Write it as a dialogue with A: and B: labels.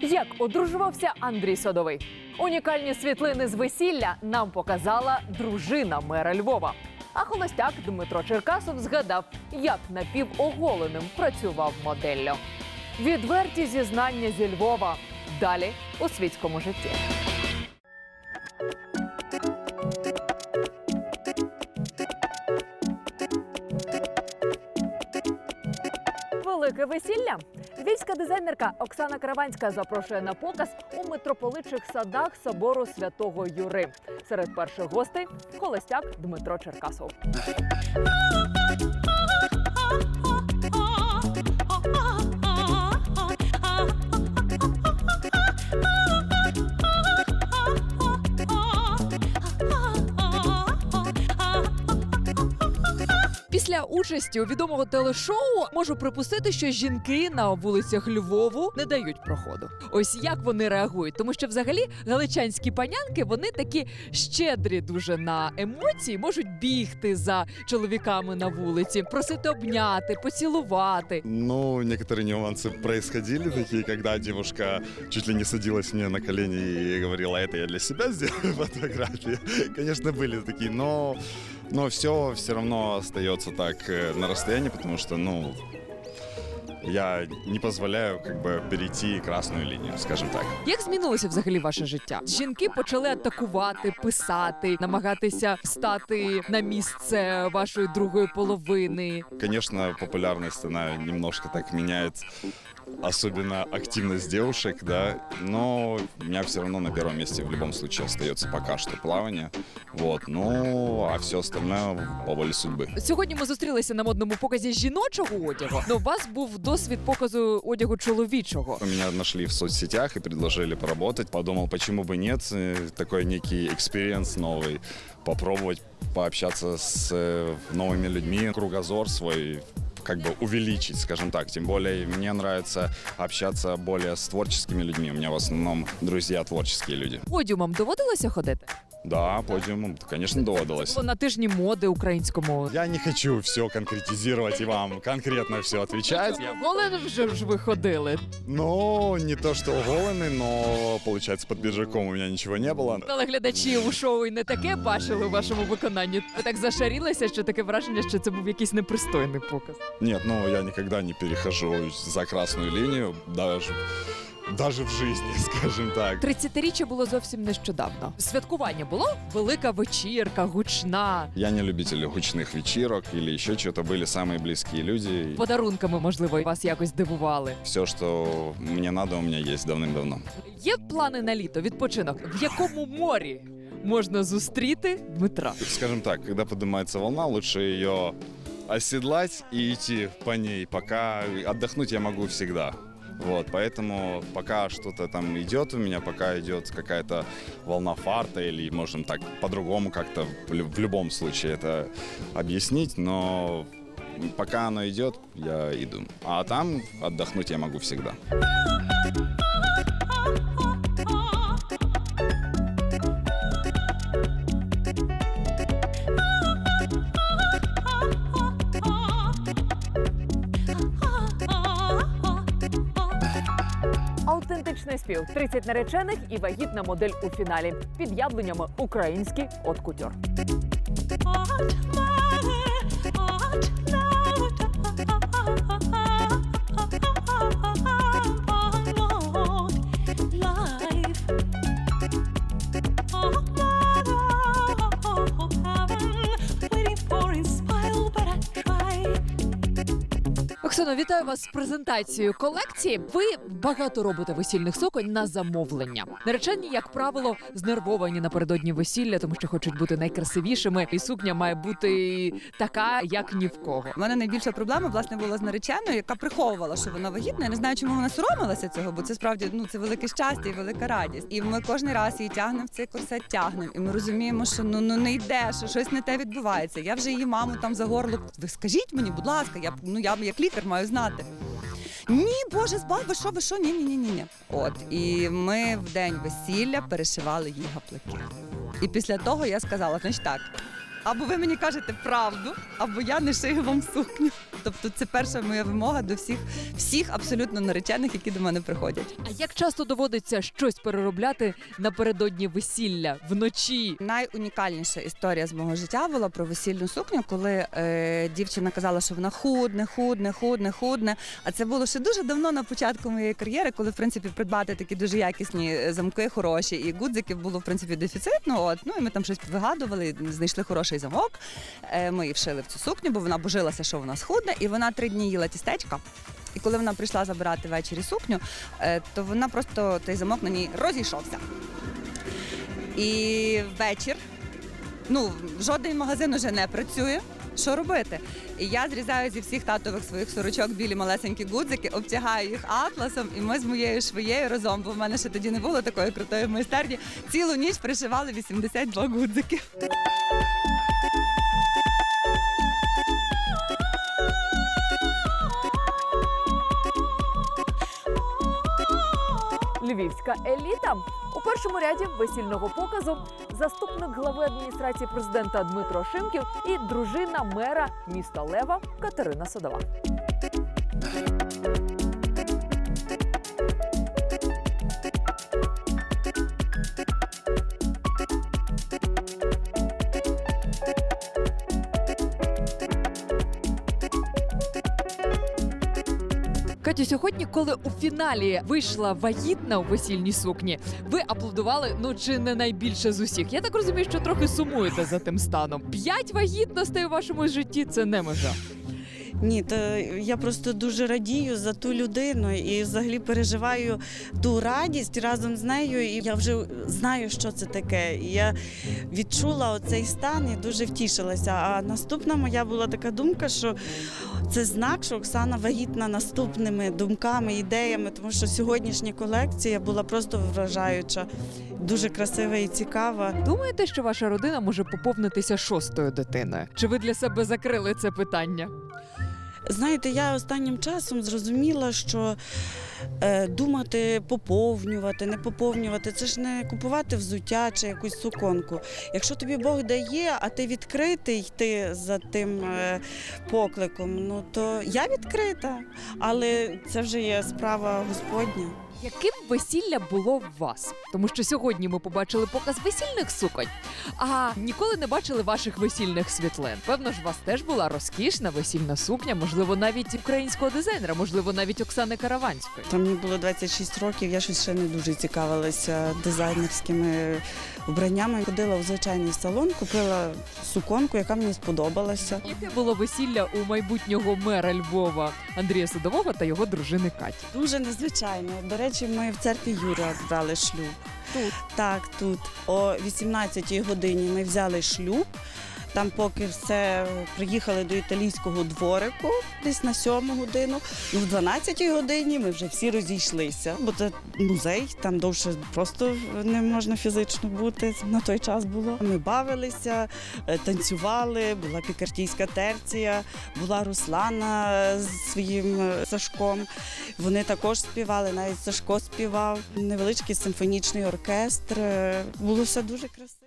A: Як одружувався Андрій Садовий? Унікальні світлини з весілля нам показала дружина мера Львова. А холостяк Дмитро Черкасов згадав, як напівоголеним працював моделлю. Відверті зізнання зі Львова. Далі у світському житті. Велике весілля. Львівська дизайнерка Оксана Караванська запрошує на показ у митрополитчих садах собору святого Юри. Серед перших гостей холостяк Дмитро Черкасов.
B: Після участі у відомого телешоу можу припустити, що жінки на вулицях Львову не дають проходу. Ось як вони реагують, тому що взагалі галичанські панянки вони такі щедрі дуже на емоції, можуть бігти за чоловіками на вулиці, просити обняти, поцілувати.
C: Ну, некоторые нюансы происходили такие, когда девушка чуть ли не садилась мне на колени и говорила, это я для себя сделаю фотографии. Конечно, были такие, но, но все все равно остается так э, на расстоянии, потому что, ну, я не позволяю как бы перейти красную линию, скажем так.
B: Як змінилося взагалі ваше життя? Жінки почали атакувати, писати, намагатися стати на місце вашої другої половини.
C: Конечно, популярность, она немножко так меняет, особенно активность девушек, да, но у меня все равно на первом месте в любом случае остается пока что плавание, вот, ну, а все остальное по воле судьбы.
B: Сьогодні ми зустрілися на модному показі жіночого одягу. але у вас був досвід показу одягу чоловічого.
C: Меня нашли в соцсетях и предложили поработать. Подумал, почему бы нет, э, такой некий экспириенс новый, попробовать пообщаться с э, новыми людьми, кругозор свой как бы увеличить, скажем так. Тем более мне нравится общаться более с творческими людьми. У меня в основном друзья творческие люди.
B: Подіумом доводилося ходити?
C: Да, подиумом, конечно, доводилось.
B: Було на тижні моди українському.
C: Я не хочу все конкретизировать и вам конкретно все отвечать.
B: Голен вже ж ви ходили.
C: Ну, не то что оголенный, но, получается, под пиджаком у меня ничего не было.
B: Але глядачі у шоу і не таке бачили у вашому виконанні. Ви так зашарілися, що таке враження, що це був якийсь непристойний показ.
C: Нет, ну я никогда не перехожу за красную линию, даже, даже в жизни, скажем так.
B: 30-річчя було зовсім нещодавно. Святкування було велика вечірка, гучна.
C: Я не любитель гучных вечерок или еще что-то. Были самые близкие люди.
B: Подарунками, можливо, вас якось дивували.
C: Все, что мне надо, у меня есть давным-давно.
B: Є плани на літо, відпочинок. В якому морі можна зустріти Дмитра?
C: Скажем так, когда поднимается волна, лучше ее оседлать и идти по ней, пока отдохнуть я могу всегда. Вот, поэтому пока что-то там идет у меня, пока идет какая-то волна фарта или, можем так, по-другому как-то в лю- в любом случае это объяснить, но пока оно идет, я иду. А там отдохнуть я могу всегда.
A: Аутентичний спів 30 наречених і вагітна модель у фіналі під явленнями український от кутюр.
B: Оксано, вітаю вас з презентацією колекції. Ви багато робите весільних суконь на замовлення. Наречені, як правило, знервовані напередодні весілля, тому що хочуть бути найкрасивішими, і сукня має бути така, як ні в кого.
D: У мене найбільша проблема власне була з нареченою, яка приховувала, що вона вагітна. Я не знаю, чому вона соромилася цього, бо це справді ну це велике щастя і велика радість. І ми кожен раз її тягнемо в цей корсет, тягнемо. І ми розуміємо, що ну ну не йде, що щось не те відбувається. Я вже її маму там за горло. Ви скажіть мені, будь ласка, я ну я як лікар маю знати. Ні, боже, збав, ви що, ви що? Ні, ні, ні, ні. От і ми в день весілля перешивали їй гаплики. І після того я сказала, значить так. Або ви мені кажете правду, або я не шию вам сукню. Тобто, це перша моя вимога до всіх, всіх абсолютно наречених, які до мене приходять.
B: А як часто доводиться щось переробляти напередодні весілля вночі?
D: Найунікальніша історія з мого життя була про весільну сукню, коли е, дівчина казала, що вона худне, худне, худне, худне. А це було ще дуже давно на початку моєї кар'єри, коли в принципі придбати такі дуже якісні е, замки хороші і гудзиків було в принципі дефіцитно. От ну і ми там щось вигадували, знайшли хороший замок. Е, ми її вшили в цю сукню, бо вона божилася, що вона схудне, і вона три дні їла тістечка. І коли вона прийшла забирати ввечері сукню, е, то вона просто той замок на ній розійшовся. І вечір. Ну, жоден магазин уже не працює. Що робити? І я зрізаю зі всіх татових своїх сорочок білі малесенькі гудзики, обтягаю їх атласом, і ми з моєю швеєю разом, бо в мене ще тоді не було такої крутої майстерні. Цілу ніч пришивали 82 гудзики.
A: Львівська еліта у першому ряді весільного показу заступник глави адміністрації президента Дмитро Шимків і дружина мера міста Лева Катерина Садова.
B: Катю, сьогодні, коли у фіналі вийшла вагітна у весільній сукні, ви аплодували ну чи не найбільше з усіх. Я так розумію, що трохи сумуєте за тим станом. П'ять вагітностей у вашому житті це не межа.
E: Ні, то я просто дуже радію за ту людину і взагалі переживаю ту радість разом з нею. І я вже знаю, що це таке. І я відчула оцей стан і дуже втішилася. А наступна моя була така думка, що це знак, що Оксана вагітна наступними думками, ідеями, тому що сьогоднішня колекція була просто вражаюча, дуже красива і цікава.
B: Думаєте, що ваша родина може поповнитися шостою дитиною? Чи ви для себе закрили це питання?
E: Знаєте, я останнім часом зрозуміла, що е, думати поповнювати, не поповнювати це ж не купувати взуття чи якусь суконку. Якщо тобі Бог дає, а ти відкритий йти за тим е, покликом, ну то я відкрита, але це вже є справа Господня.
B: Яким весілля було в вас? Тому що сьогодні ми побачили показ весільних суконь, а ніколи не бачили ваших весільних світлин. Певно ж, у вас теж була розкішна весільна сукня, можливо, навіть українського дизайнера, можливо, навіть Оксани Караванської.
E: Там мені було 26 років, я щось ще не дуже цікавилася дизайнерськими вбраннями. Ходила в звичайний салон, купила суконку, яка мені сподобалася.
B: Яке було весілля у майбутнього мера Львова Андрія Садового та його дружини Каті?
E: Дуже незвичайно. До речі, ми в церкві Юрія брали шлюб.
B: Тут?
E: Так, тут. О 18-й годині ми взяли шлюб. Там, поки все приїхали до італійського дворику, десь на сьому годину. Ну, в 12-й годині ми вже всі розійшлися, бо це музей, там довше просто не можна фізично бути. На той час було. Ми бавилися, е, танцювали, була пікартійська терція, була Руслана з своїм е, Сашком. Вони також співали, навіть Сашко співав. Невеличкий симфонічний оркестр. Е, Було все дуже красиво.